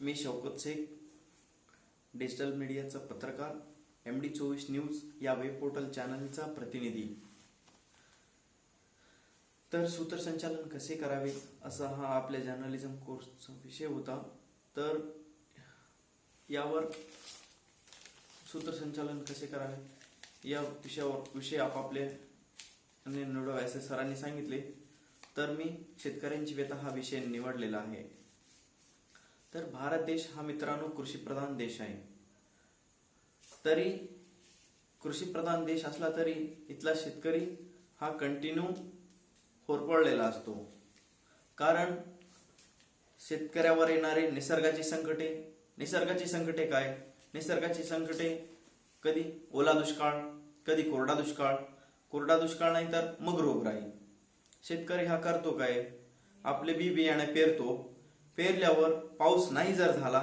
मी Shaukat Shaikh digital मीडियाचा पत्रकार M D चोवीस न्यूज या वेब पोर्टल चॅनलचा प्रतिनिधी. तर सूत्रसंचालन कसे करावे असा हा आपल्या जर्नलिझम कोर्सचा विषय होता. तर यावर सूत्रसंचालन कसे करावे या विषयावर विषय आपापले आणि निवडावे असे सरांनी सांगितले. तर मी शेतकऱ्यांची व्यथा हा विषय निवडलेला आहे. तर भारत देश हा मित्रांनो कृषीप्रधान देश आहे. तरी कृषीप्रधान देश असला तरी इथला शेतकरी हा कंटिन्यू होरपळलेला असतो. कारण शेतकऱ्यावर येणारे निसर्गाची संकटे निसर्गाची संकटे काय? निसर्गाची संकटे कधी ओला दुष्काळ कधी कोरडा दुष्काळ. कोरडा दुष्काळ नाही तर मग रोगराई. शेतकरी हा करतो काय? आपले बी बियाणे पेरतो. पेरल्यावर पाऊस नाही जर झाला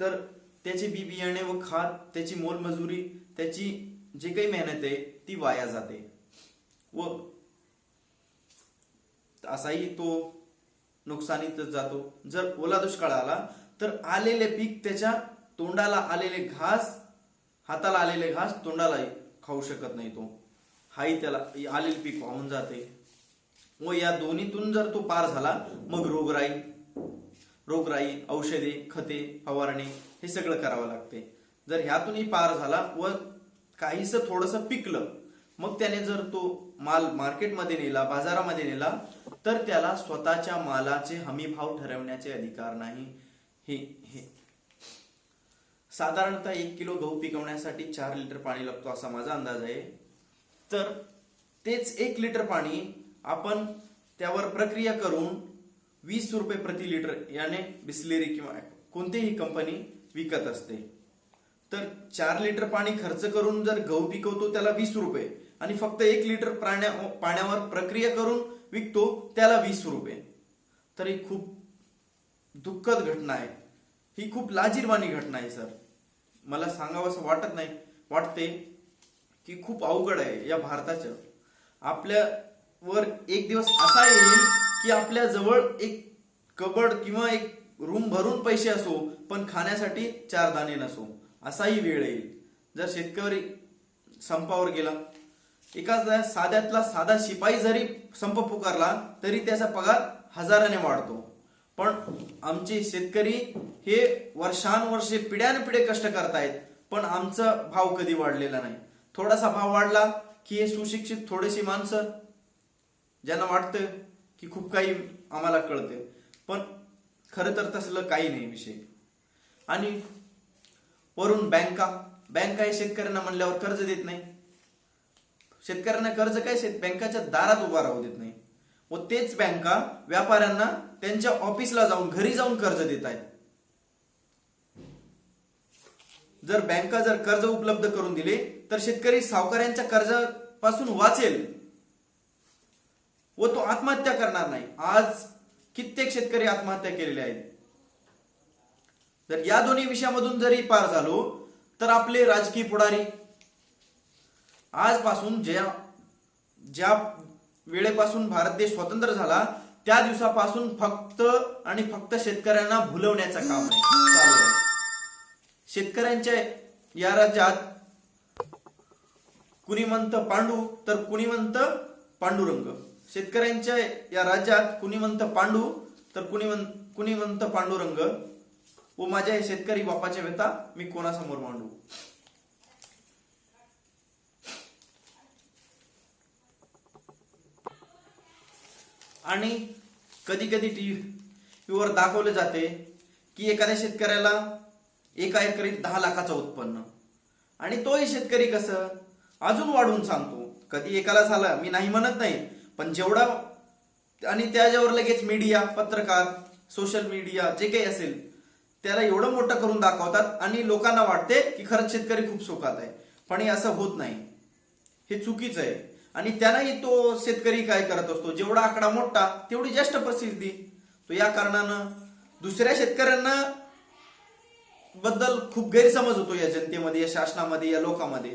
तर त्याचे बी बियाणे व खात त्याची मोलमजुरी त्याची जे काही मेहनत आहे ती वाया जाते. व असाही तो नुकसानीतच जातो. जर ओला दुष्काळ आला तर आलेले पीक त्याच्या तोंडाला आलेले घास हाताला आलेले घास तोंडाला खाऊ शकत नाही तो. हाही त्याला आलेले पीक वाहून जाते. व या दोन्हीतून जर तो पार झाला मग रोगराई रोगराई औषधे खते फवारणी हे सगळं करावं लागते. जर ह्यातूनही पार झाला व काहीस थोडंसं पिकलं मग त्याने जर तो माल मार्केटमध्ये नेला बाजारामध्ये नेला तर त्याला स्वतःच्या मालाचे हमी भाव ठरवण्याचे अधिकार नाही. हे हे. साधारणतः एक किलो गहू पिकवण्यासाठी चार लिटर पाणी लागतो असा माझा अंदाज आहे. तर तेच एक लिटर पाणी आपण त्यावर प्रक्रिया करून वीस रुपये प्रति लिटर याने बिस्लेरी किंवा कोणतीही कंपनी विकत असते. तर चार लिटर पाणी खर्च करून जर गहू पिकवतो त्याला वीस रुपये आणि फक्त एक लिटर प्राण्या पाण्यावर प्रक्रिया करून विकतो त्याला वीस रुपये. तर ही खूप दुःखद घटना आहे. ही खूप लाजीरवाणी घटना आहे सर. मला सांगावं असं वाटत नाही. वाटते की खूप अवघड आहे या भारताचं. आपल्यावर एक दिवस असा येईल की आपल्या जवळ एक कबड किंवा एक रूम भरून पैसे असो पण खाण्यासाठी चार दाणे नसो. असाही वेळ येईल. जर शेतकरी संपावर गेला एका साध्यातला साधा शिपाई जरी संप पुकारला तरी त्याचा पगार हजाराने वाढतो. पण आमचे शेतकरी हे वर्षानुवर्षे पिढ्यानपिढे कष्ट करतायत पण आमचा भाव कधी वाढलेला नाही. थोडासा भाव वाढला की हे सुशिक्षित थोडेसे माणसं ज्यांना वाटतं की खूप काही आम्हाला कळते पण खरं तर तसलं काही नाही विषय. आणि वरून बँका बँका हे शेतकऱ्यांना म्हणल्यावर कर्ज देत नाही. शेतकऱ्यांना कर्ज काय? शेत बँकाच्या दारात उभा राहू देत नाही. व तेच बँका व्यापाऱ्यांना त्यांच्या ऑफिसला जाऊन घरी जाऊन कर्ज देत आहेत. जर बँका जर कर्ज उपलब्ध करून दिले तर शेतकरी सावकाऱ्यांच्या कर्जापासून वाचेल. व तो आत्महत्या करणार नाही. आज कित्येक शेतकरी आत्महत्या केलेले आहेत. जर या दोन्ही विषयामधून जरी पार झालो तर आपले राजकीय पुढारी आजपासून ज्या ज्या वेळेपासून भारत देश स्वतंत्र झाला त्या दिवसापासून फक्त आणि फक्त शेतकऱ्यांना भुलवण्याचं काम आहे. चालू आहे. शेतकऱ्यांच्या या राज्यात कुणी म्हणतं पांडू तर कुणी म्हणतं पांडुरंग. शेतकऱ्यांच्या या राज्यात कुणी म्हणतं पांडू तर कुणी म्हण कुणी म्हणतं पांडुरंग व माझ्या या शेतकरी बापाच्या व्यथा मी कोणासमोर मांडू? आणि कधी कधी टीव्हीवर दाखवले जाते की एखाद्या शेतकऱ्याला एका एकरीत दहा लाखाचं उत्पन्न. आणि तोही शेतकरी कसं? अजून वाढवून सांगतो. कधी एकाला झालं मी नाही म्हणत नाही. पण जेवढा आणि त्याच्यावर लगेच मीडिया पत्रकार सोशल मीडिया जे काही असेल त्याला एवढं मोठं करून दाखवतात आणि लोकांना वाटते की खरंच शेतकरी खूप सुखात आहे. पण हे असं होत नाही. हे चुकीचं आहे. आणि त्यालाही तो शेतकरी काय करत असतो? जेवढा आकडा मोठा तेवढी जास्त प्रसिद्धी. तो या कारणानं दुसऱ्या शेतकऱ्यांना बद्दल खूप गैरसमज होतो या जनतेमध्ये या शासनामध्ये या लोकांमध्ये.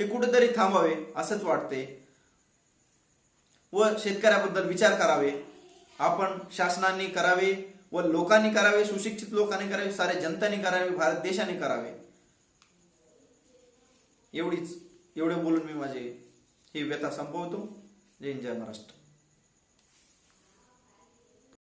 हे कुठेतरी थांबावे असंच वाटते व शेतकऱ्याबद्दल विचार करावे. आपण शासनाने करावे व लोकांनी करावे सुशिक्षित लोकांनी करावे सारे जनताने करावे भारत देशाने करावे. एवढीच एवढे बोलून मी माझे ही व्यथा संपवतो. जय जय महाराष्ट्र.